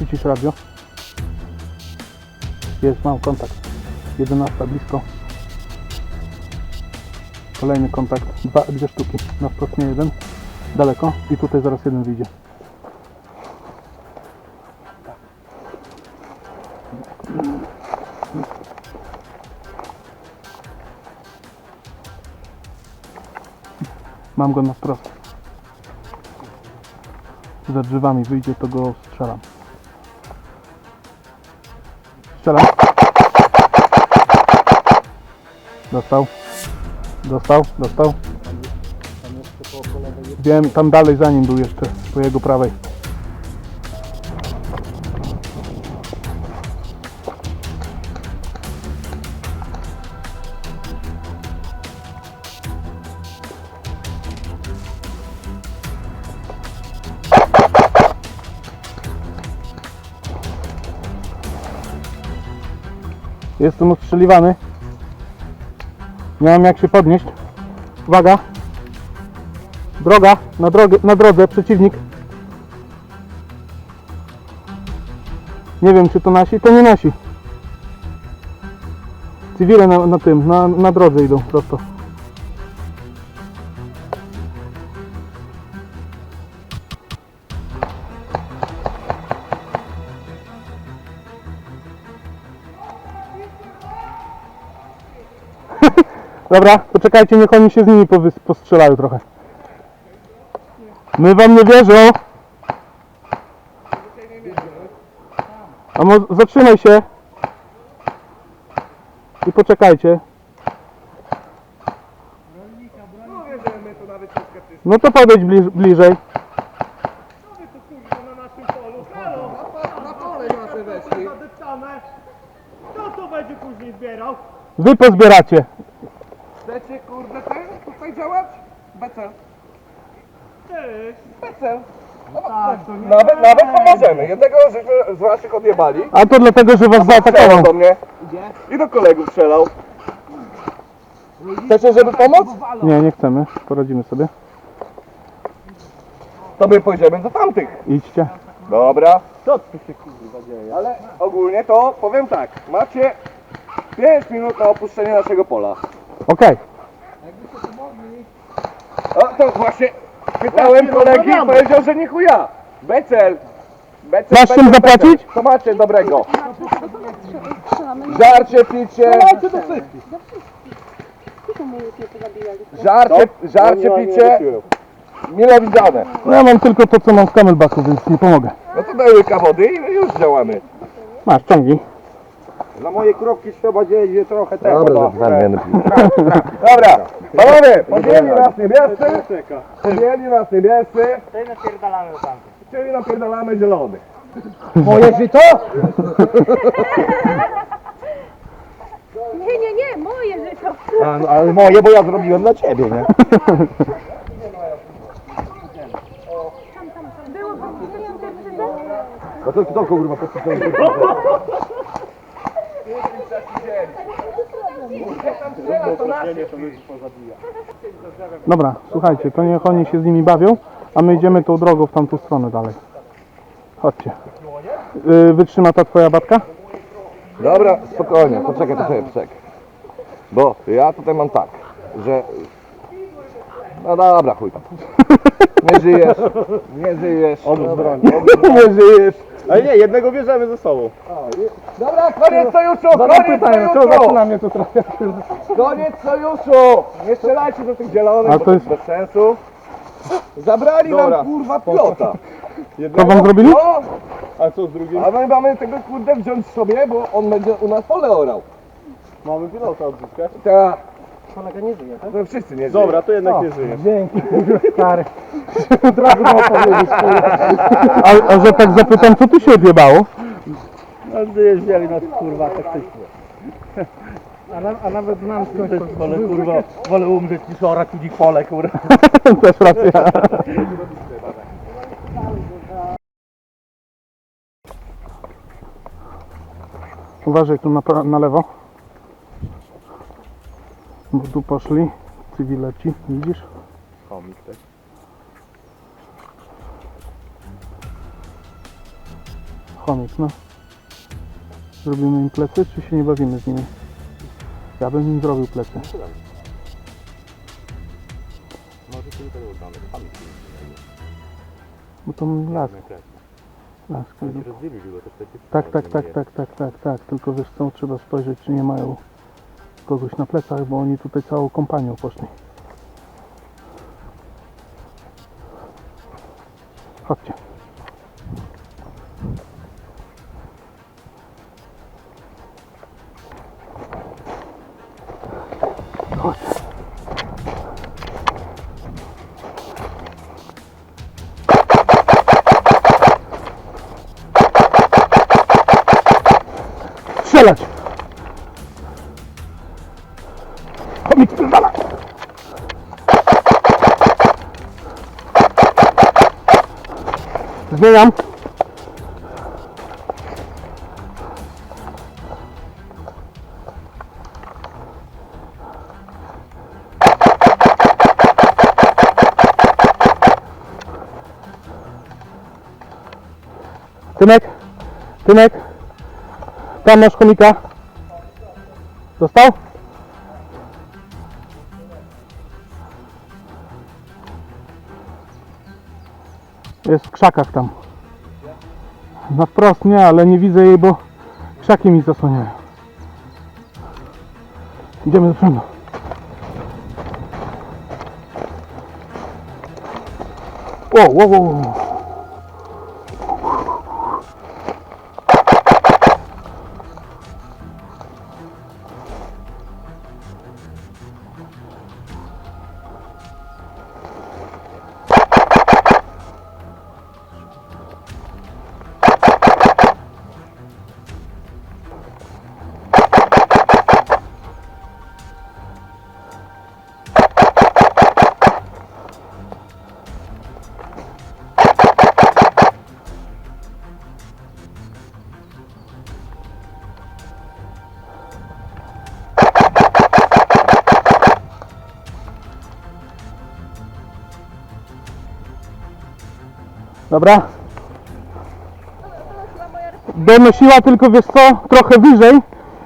Przycisz radio. Jest, mam kontakt. 11 blisko. Kolejny kontakt. Dwa, dwie sztuki. Na wprost nie jeden. Daleko. I tutaj zaraz jeden wyjdzie. Mam go na wprost. Za drzewami wyjdzie, to go strzelam. Strzelam. Dostał. Dostał, dostał. Wiem, tam dalej za nim był jeszcze, po jego prawej. Jestem ostrzeliwany. Nie mam jak się podnieść. Uwaga. Droga, na, drogę, na drodze, przeciwnik. Nie wiem czy to nasi, to nie nasi. Cywile na, na tym, na, na drodze idą prosto. Dobra, poczekajcie, niech oni się z nimi postrzelają trochę. My wam nie wierzą. A może zatrzymaj się. I poczekajcie. No to podejdź bliż, bliżej. Wy tu kurwa na naszym polu? Halo! Na pole nasze weszli. Zadeptane! Kto to będzie później zbierał? Wy pozbieracie. Chcecie kurde ten tutaj działać? Becel. Ty! Becel. Tak, to nie Nawet, nawet pomożemy. Jednego żeśmy z waszych odjebali. A to dlatego, że was Strzelał zaatakował. do mnie. I do kolegów strzelał. Chcecie, żeby pomóc? Nie, nie chcemy. Poradzimy sobie. To my pójdziemy do tamtych. Idźcie. Dobra. Co tu się kurwa dzieje? Ale ogólnie to powiem tak. Macie 5 minut na opuszczenie naszego pola. Okej. O, to właśnie pytałem kolegi i powiedział, że nie chuja. Becel. Becel Masz czym zapłacić? Co macie dobrego? Żarcie, picie. Żarcie, żarcie, picie. Mile widziane. No ja mam tylko to, co mam w camelbacku, więc nie pomogę. No to daj łyka wody i już działamy. Masz, ciągnij. Dla mojej krówki trzeba dzieje trochę tego. Dobra, Dobra, panowie, podjęli nas niebiescy, podjęli nas niebiescy, Ty napierdalamy tam. czyli napierdalamy zielony. Moje żyto? Nie, nie, nie, moje życie. A, no, ale moje, bo ja zrobiłem dla ciebie, nie? Było pomyślenie decyzja? No to kto kurwa podpisał? Dobra, słuchajcie, to niech oni się z nimi bawią, a my idziemy tą drogą w tamtą stronę dalej. Chodźcie. Yy, wytrzyma ta twoja batka? Dobra, spokojnie, poczekaj, poczekaj, poczekaj. Bo ja tutaj mam tak, że... No dobra, chuj tam. Nie żyjesz, nie żyjesz. Broni. Nie żyjesz. Ale nie, jednego bierzemy ze sobą. Dobra, koniec sojuszu, koniec sojuszu! mnie to trochę. Koniec sojuszu! Nie strzelajcie do tych zielonych, A bo to jest- bez sensu. Zabrali Dobra. nam kurwa pilota. Co wam zrobili? No, A co z drugim? a my mamy tego kurde wziąć sobie, bo on będzie u nas pole orał. Mamy pilota odzyskać. Ta. Kolega nie żyje, tak? No wszyscy nie żyją. Dobra, to jednak nie żyje. Dzięki, stary. Trudno powiedzieć, a, a że tak zapytam, co tu się odjebało? No wzięli nas kurwa taktycznie. A, na, a nawet znam skądś wolę kurwa, wolę umrzeć niż orać nich pole kurwa. Też racja. Uważaj tu na, pra- na lewo. Bo tu poszli cywileci, widzisz? Chomik, tak? Chomik, no. Zrobimy im plecy, czy się nie bawimy z nimi? Ja bym im zrobił plecy. Może tego uznamy. Pamięć Bo to las, las. też. Tak, tak, tak, tak, tak, tak, tak. Tylko wiesz co, trzeba spojrzeć, czy nie mają kogoś na plecach, bo oni tutaj całą kompanią poszli. Chodźcie. Zmieniam. Tymek, Tymek, tam masz chomika. Dostał? Jest w krzakach tam. Na wprost nie, ale nie widzę jej, bo krzaki mi zasłaniają. Idziemy do przodu. O, o, o, Dobra. Donosiła tylko, wiesz co, trochę wyżej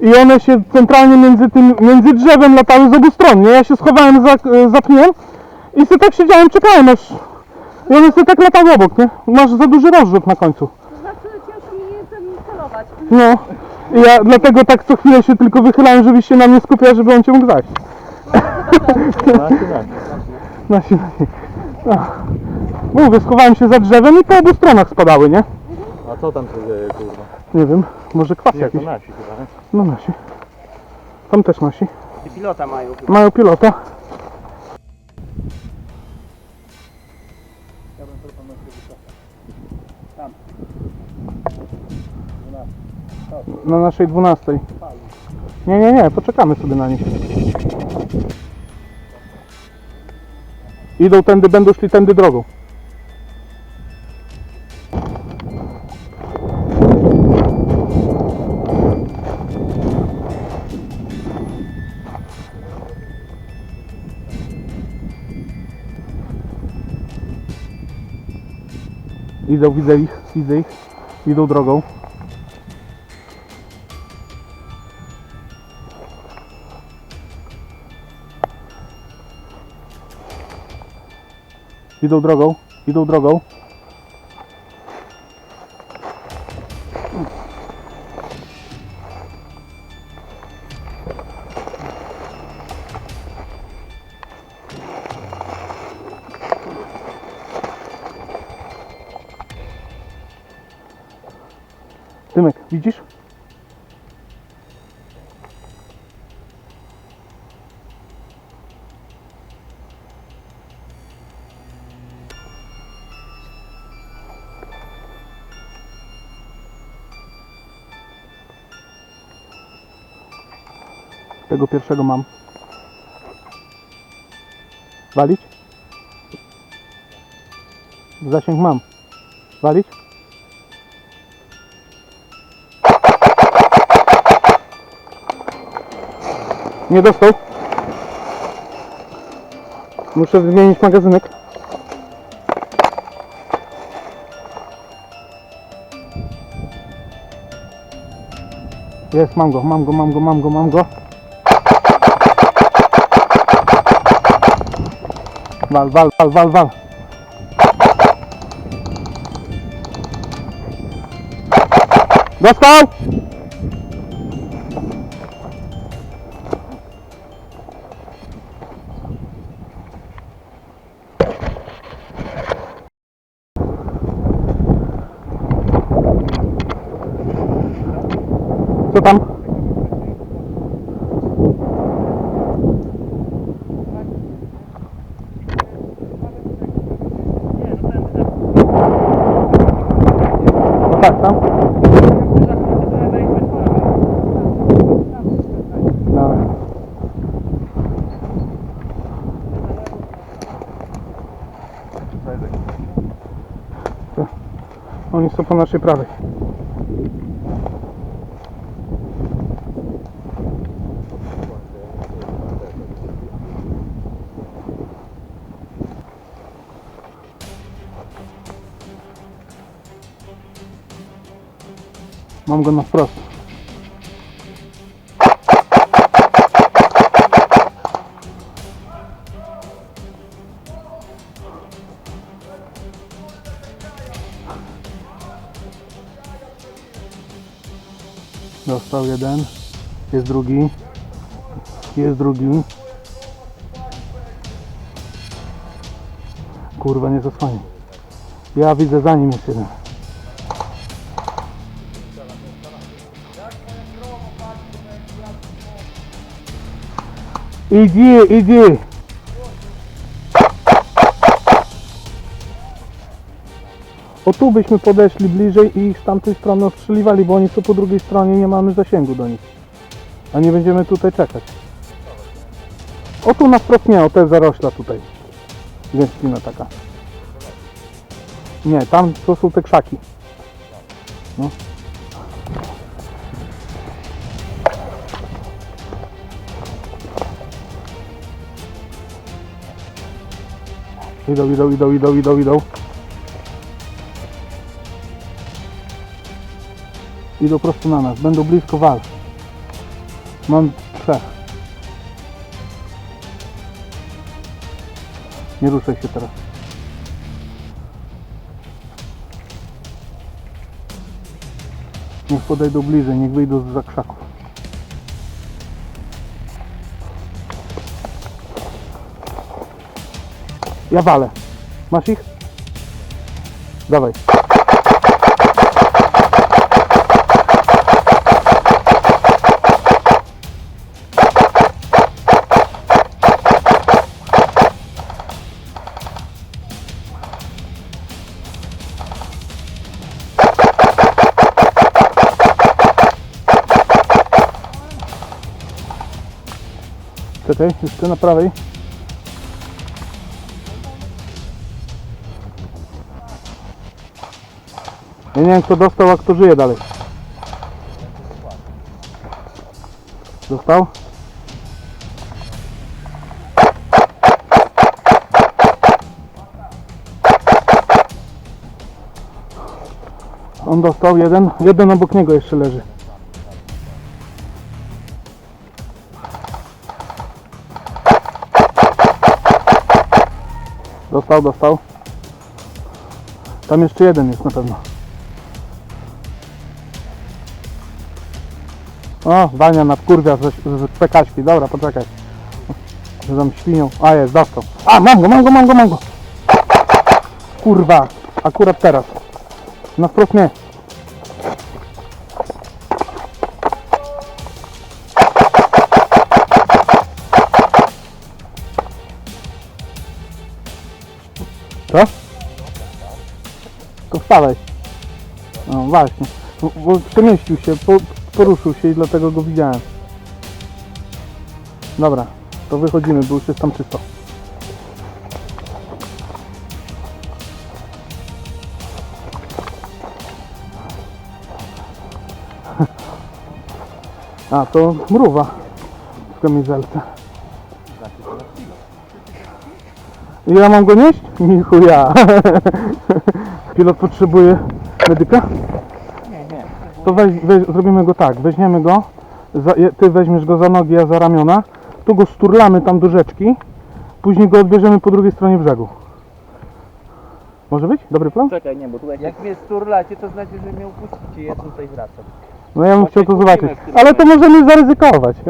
i one się centralnie między tym, między drzewem latały z obu stron, nie? Ja się schowałem za, za pniem i sobie tak siedziałem, czekałem aż... I one sobie tak latały obok, nie? Masz za duży rozrzut na końcu. To znaczy ciężko mi tam celować. No. I ja dlatego tak co chwilę się tylko wychylałem, żebyś się na mnie skupiał, żeby on cię mógł zajść. Na siłę. Mówię, schowałem się za drzewem i po obu stronach spadały, nie? A co tam się dzieje, kurwa? Nie wiem, może kwas Nie, to jakiś. nasi chyba, nie? No nasi. Tam też nasi. I pilota mają chyba. Mają pilota. Na naszej 12. Nie, nie, nie, poczekamy sobie na nich. Idą tędy, będą szli tędy drogą. Idą, widzę ich, widzę ich. Idą drogą. Idą drogą, idą drogą. 31 mam. Walić? Zasięg mam. Walić? Nie dostał. Muszę wymienić magazynek. Jest, mam go, mam go, mam go, mam go, mam go. Val, val, val, val, val. Gostou? Что там? Co? Oni są po naszej prawej. Mam go na wprost. Dostał jeden. Jest drugi. Jest drugi. Kurwa, nie zasłanie. Ja widzę za nim jest jeden. Idzie, idzie. O tu byśmy podeszli bliżej i ich z tamtej strony ostrzeliwali, bo oni są po drugiej stronie, nie mamy zasięgu do nich. A nie będziemy tutaj czekać. O tu na wprost nie, o te zarośla tutaj. Gęstlina taka. Nie, tam to są te krzaki. No. Idą, idą, idą, idą, idą, idą. Idą prosto na nas, będą blisko wal. Mam trzech. Nie ruszaj się teraz. Niech podejdą bliżej, niech wyjdą z zakrzaków. Ja walę. Masz ich? Dawaj. Czekaj, jeszcze na prawej. Ja nie wiem kto dostał, a kto żyje dalej. Dostał? On dostał jeden, jeden obok niego jeszcze leży. Dostał, dostał. Tam jeszcze jeden jest na pewno. O, Wania nadkurwia z, z pekaśki. Dobra, poczekaj. Że tam świnią. A jest, dostał. A, mam go, mam go, mam go, mam go. Kurwa, akurat teraz. Na wprost nie. Wstawaj. No właśnie. Bo- przemieścił się, po, poruszył się i dlatego go widziałem. Dobra, to wychodzimy, bo już jest tam czysto. A, to mrówa w kamizelce. Ja mam go nieść? Nie chuja. Pilot potrzebuje medyka? Nie, nie. to weź, weź, zrobimy go tak, weźmiemy go, za, ty weźmiesz go za nogi, ja za ramiona, tu go sturlamy tam do rzeczki, później go odbierzemy po drugiej stronie brzegu. Może być? Dobry plan? Czekaj, nie, bo tutaj... Jak mnie sturlacie, to znaczy, że mnie upuścicie, ja tutaj wracam. No ja bym chciał to zobaczyć. Ale to możemy zaryzykować.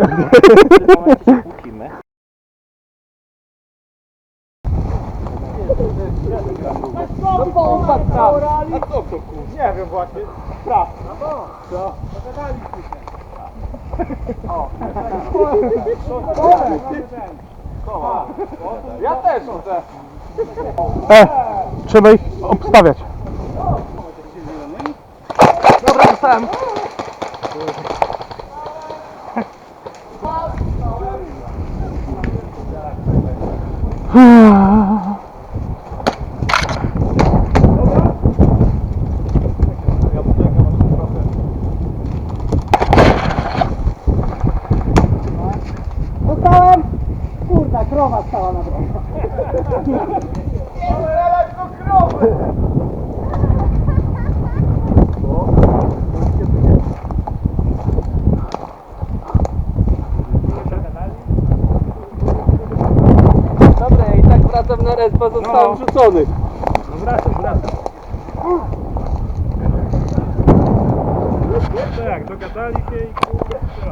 W tym momencie się kłócimy. Nie wiem właśnie. Ja też chcę. E, trzeba ich obstawiać. Dobra, dostałem. Dostałem! Kurna, krowa stała na drodze. Dobra, ja i tak wracam na respa, zostałem rzucony. No wracam, wracam. To jak, dogadali się i kurwa.